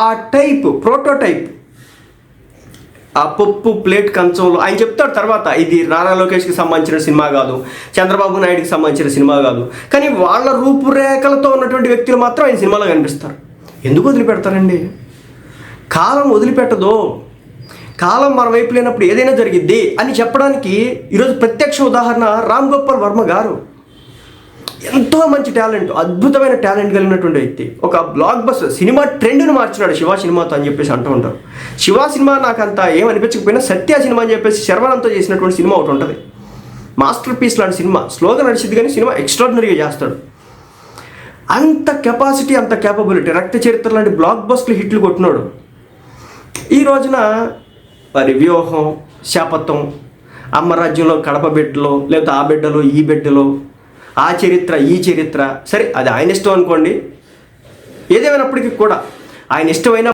ఆ type prototype. ఆ పప్పు ప్లేట్ కంచంలో ఆయన చెప్తాడు తర్వాత ఇది నారా లోకేష్కి సంబంధించిన సినిమా కాదు చంద్రబాబు నాయుడుకి సంబంధించిన సినిమా కాదు. కానీ వాళ్ళ రూపురేఖలతో ఉన్నటువంటి వ్యక్తులు మాత్రం ఆయన సినిమాలో కనిపిస్తారు. ఎందుకు వదిలిపెడతారండి? కాలం వదిలిపెట్టదు. కాలం మన వైపు లేనప్పుడు ఏదైనా జరిగిద్ది అని చెప్పడానికి ఈరోజు ప్రత్యక్ష ఉదాహరణ రామ్ గోపాల్ వర్మ గారు. ఎంతో మంచి టాలెంట్ అద్భుతమైన టాలెంట్ కలిగినటువంటి వ్యక్తి. ఒక బ్లాక్ బస్ సినిమా ట్రెండ్ను మార్చినాడు శివ సినిమాతో అని చెప్పేసి అంటూ ఉంటారు. శివ సినిమా నాకు అంత ఏమనిపించకపోయినా సత్య సినిమా అని చెప్పేసి శర్వానంతో చేసినటువంటి సినిమా ఒకటి ఉంటుంది. మాస్టర్ పీస్ లాంటి సినిమా. స్లోగా నడిచింది కానీ సినిమా ఎక్స్ట్రాడినరీగా చేస్తాడు. అంత కెపాసిటీ అంత క్యాపబిలిటీ రక్త చరిత్ర లాంటి బ్లాక్ బస్ట్లు హిట్లు కొట్టినాడు. ఈ రోజున వారి వ్యూహం శాపత్వం అమ్మరాజ్యంలో కడప బిడ్డలో లేకపోతే ఆ బిడ్డలో ఈ బిడ్డలో ఆ చరిత్ర ఈ చరిత్ర. సరే అది ఆయన ఇష్టం అనుకోండి. ఏదేమైనప్పటికీ కూడా ఆయన ఇష్టమైన